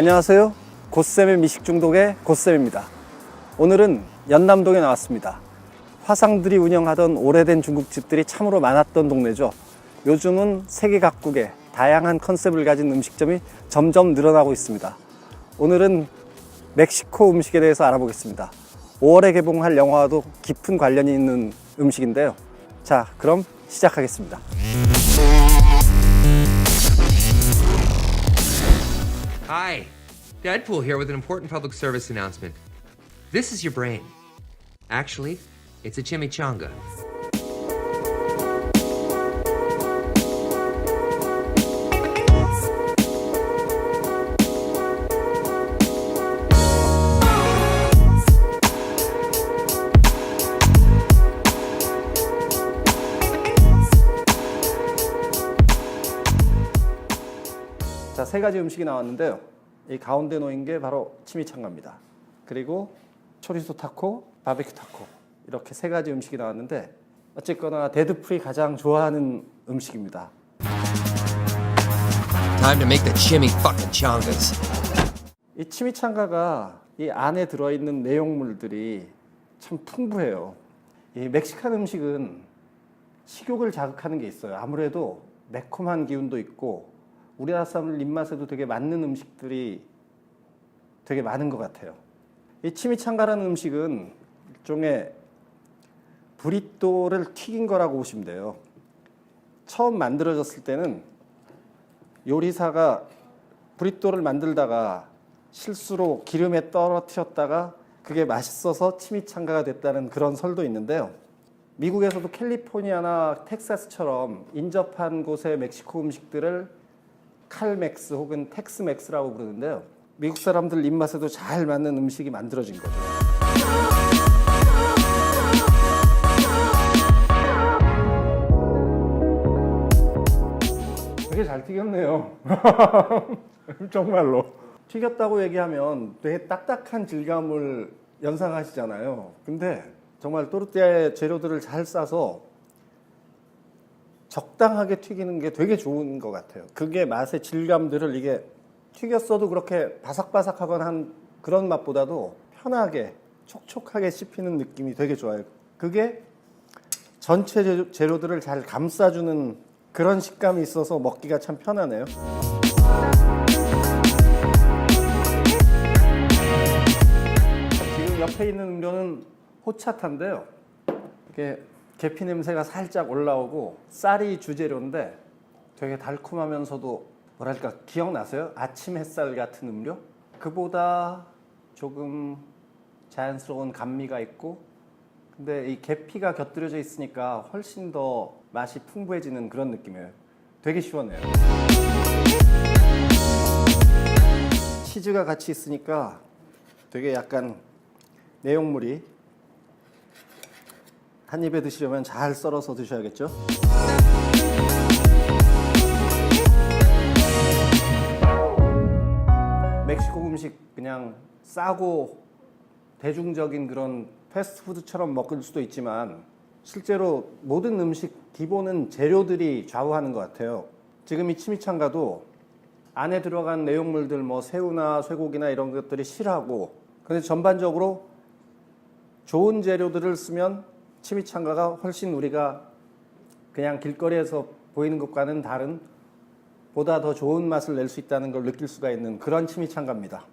안녕하세요. 고쌤의 미식 중독의 고쌤입니다. 오늘은 연남동에 나왔습니다. 화상들이 운영하던 오래된 중국집들이 참으로 많았던 동네죠. 요즘은 세계 각국의 다양한 컨셉을 가진 음식점이 점점 늘어나고 있습니다. 오늘은 멕시코 음식에 대해서 알아보겠습니다. 5월에 개봉할 영화와도 깊은 관련이 있는 음식인데요. 자, 그럼 시작하겠습니다. Hi, Deadpool here with an important public service announcement. This is your brain. Actually, it's a chimichanga. 자, 세 가지 음식이 나왔는데요. 이 가운데 놓인 게 바로 치미창가입니다. 그리고 초리소 타코, 바베큐 타코 이렇게 세 가지 음식이 나왔는데 어쨌거나 데드풀이 가장 좋아하는 음식입니다. Time to make the chimmy fucking chongas. 이 치미창가가 이 안에 들어있는 내용물들이 참 풍부해요. 이 멕시칸 음식은 식욕을 자극하는 게 있어요. 아무래도 매콤한 기운도 있고 우리나라 사람들 입맛에도 되게 맞는 음식들이 되게 많은 것 같아요. 이 치미창가라는 음식은 일종의 브리또를 튀긴 거라고 보시면 돼요. 처음 만들어졌을 때는 요리사가 브리또를 만들다가 실수로 기름에 떨어뜨렸다가 그게 맛있어서 치미창가가 됐다는 그런 설도 있는데요. 미국에서도 캘리포니아나 텍사스처럼 인접한 곳의 멕시코 음식들을 칼맥스 혹은 텍스맥스라고 부르는데요. 미국 사람들 입맛에도 잘 맞는 음식이 만들어진 거죠. 되게 잘 튀겼네요. 정말로. 튀겼다고 얘기하면 되게 딱딱한 질감을 연상하시잖아요. 근데 정말 또르띠아의 재료들을 잘 싸서 적당하게 튀기는 게 되게 좋은 것 같아요. 그게 맛의 질감들을 이게 튀겼어도 그렇게 바삭바삭하거나 한 그런 맛보다도 편하게 촉촉하게 씹히는 느낌이 되게 좋아요. 그게 전체 재료- 재료들을 잘 감싸주는 그런 식감이 있어서 먹기가 참 편하네요. 지금 옆에 있는 음료는 호차타인데요. 이게 계피 냄새가 살짝 올라오고 쌀이 주재료인데 되게 달콤하면서도 뭐랄까 기억나세요? 아침 햇살 같은 음료? 그보다 조금 자연스러운 감미가 있고 근데 이 계피가 곁들여져 있으니까 훨씬 더 맛이 풍부해지는 그런 느낌이에요. 되게 시원해요. 치즈가 같이 있으니까 되게 약간 내용물이 한 입에 드시려면 잘 썰어서 드셔야겠죠? 멕시코 음식 그냥 싸고 대중적인 그런 패스트푸드처럼 먹을 수도 있지만 실제로 모든 음식 기본은 재료들이 좌우하는 것 같아요. 지금 이 치미창가도 안에 들어간 내용물들 뭐 새우나 쇠고기나 이런 것들이 실하고 근데 전반적으로 좋은 재료들을 쓰면 치미창가가 훨씬 우리가 그냥 길거리에서 보이는 것과는 다른 보다 더 좋은 맛을 낼 수 있다는 걸 느낄 수가 있는 그런 치미창가입니다.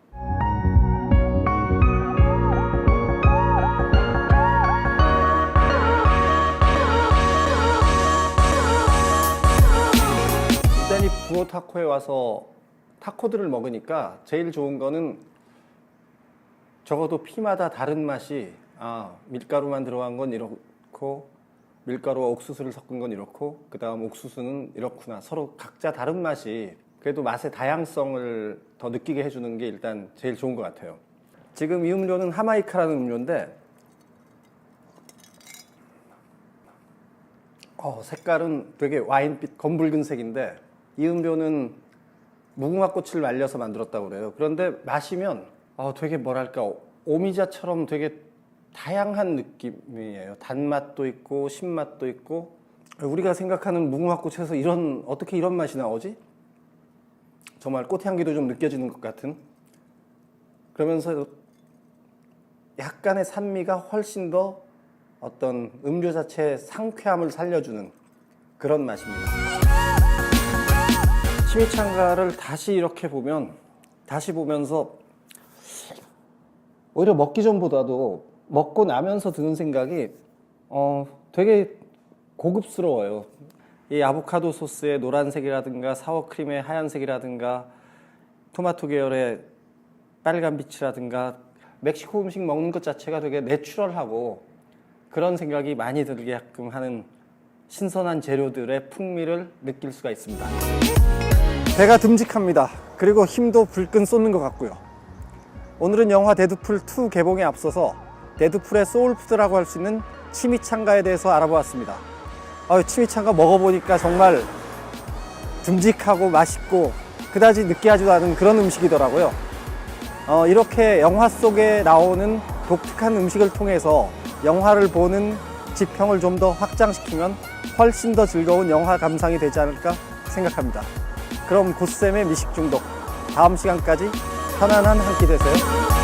일단이 부어 타코에 와서 타코들을 먹으니까 제일 좋은 거는 적어도 피마다 다른 맛이 아 밀가루만 들어간 건 이렇고 밀가루와 옥수수를 섞은 건 이렇고 그 다음 옥수수는 이렇구나 서로 각자 다른 맛이 그래도 맛의 다양성을 더 느끼게 해주는 게 일단 제일 좋은 것 같아요 지금 이 음료는 하마이카라는 음료인데 어, 색깔은 되게 와인빛 검붉은 색인데 이 음료는 무궁화 꽃을 말려서 만들었다고 그래요. 그런데 마시면 어, 되게 뭐랄까 오미자처럼 되게 다양한 느낌이에요. 단맛도 있고 신맛도 있고 우리가 생각하는 무궁화 꽃에서 이런 어떻게 이런 맛이 나오지? 정말 꽃향기도 좀 느껴지는 것 같은 그러면서 약간의 산미가 훨씬 더 어떤 음료 자체의 상쾌함을 살려주는 그런 맛입니다. 치미창가를 다시 이렇게 보면 다시 보면서 오히려 먹기 전보다도 먹고 나면서 드는 생각이 어 되게 고급스러워요. 이 아보카도 소스의 노란색이라든가 사워크림의 하얀색이라든가 토마토 계열의 빨간 빛이라든가 멕시코 음식 먹는 것 자체가 되게 내추럴하고 그런 생각이 많이 들게끔 하는 신선한 재료들의 풍미를 느낄 수가 있습니다. 배가 듬직합니다. 그리고 힘도 불끈 쏟는 것 같고요. 오늘은 영화 데드풀 2 개봉에 앞서서 데드풀의 소울푸드라고 할 수 있는 치미창가에 대해서 알아보았습니다. 아, 치미창가 먹어보니까 정말 듬직하고 맛있고 그다지 느끼하지도 않은 그런 음식이더라고요. 어, 이렇게 영화 속에 나오는 독특한 음식을 통해서 영화를 보는 지평을 좀 더 확장시키면 훨씬 더 즐거운 영화 감상이 되지 않을까 생각합니다. 그럼 고쌤의 미식 중독 다음 시간까지 편안한 한 끼 되세요.